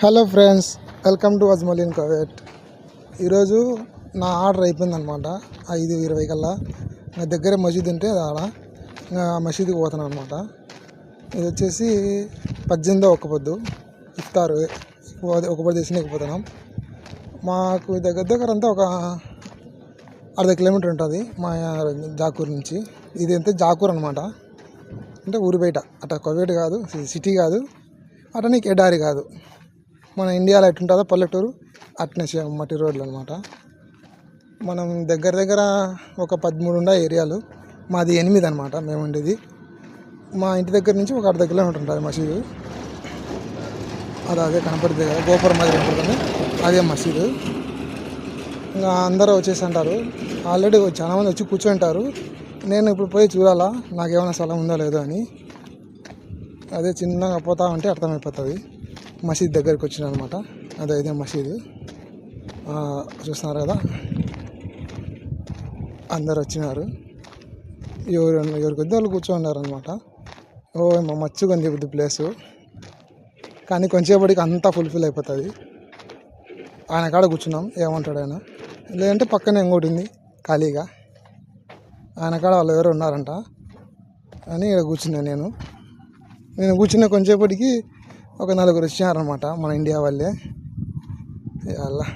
Hello friends welcome to అజ్మలిన్ కవేట్. ఈరోజు నా ఆర్డర్ అయిపోయిందనమాట ఐదు ఇరవై కల్లా. నా దగ్గర మసీద్ ఉంటే ఆడ. ఇంకా ఆ మసీదుకి పోతాను అనమాట ఇది వచ్చేసి పద్దెనిమిదో ఒక పొద్దు ఇస్తారు ఒక పొద్దు వేసిన పోతున్నాం. మాకు దగ్గర దగ్గర అంతా ఒక అర్ధ కిలోమీటర్ ఉంటుంది మా జాకూర్ నుంచి. ఇది అంతే జాకూర్ అనమాట అంటే ఊరి బయట. అట్లా కోవేట్ కాదు సిటీ కాదు అట్లా నీకు ఎడారి కాదు. మన ఇండియాలో ఎట్టుంటుందో పల్లెటూరు అట్నే మట్టి రోడ్లు అనమాట మనం దగ్గర దగ్గర ఒక పదమూడు ఉండే ఏరియాలు. మాది ఎనిమిది అనమాట మేము ఉండేది. మా ఇంటి దగ్గర నుంచి ఒక అర్ధ కిలోమీటర్ ఉంటుంది మసీదు. అది అదే కనపడుతుంది కదా గోపురం మాదిరి కనపడుతుంది. అదే మసీదు. ఇంకా అందరూ వచ్చేసి అంటారు. ఆల్రెడీ చాలామంది వచ్చి కూర్చుంటారు నేను ఇప్పుడు పోయి చూడాలా నాకేమైనా స్థలం ఉందో లేదో అని. అదే చిన్నగా పోతా ఉంటే అర్థమైపోతుంది. మసీద్ దగ్గరికి వచ్చిన అనమాట అదే ఇదే మసీదు. చూస్తున్నారు కదా? అందరు వచ్చినారు. ఎవరు ఎవరికి కొద్ది వాళ్ళు కూర్చోన్నారు ఓ మచ్చుగా ఉంది ఇప్పుడు ప్లేసు. కానీ కొంచెంసేపటికి అంతా ఫుల్ఫిల్ అయిపోతుంది. ఆయన కాడ కూర్చున్నాం. ఏమంటాడు ఆయన? లేదంటే పక్కనే ఇంకోటి ఉంది ఖాళీగా. ఆయన కాడ వాళ్ళు ఎవరు ఉన్నారంట. అని ఇక్కడ కూర్చున్నాను నేను. నేను కూర్చున్న కొంచెంసేపటికి ఒక నలుగురు వచ్చినారనమాట మన ఇండియా వాళ్ళే. అలా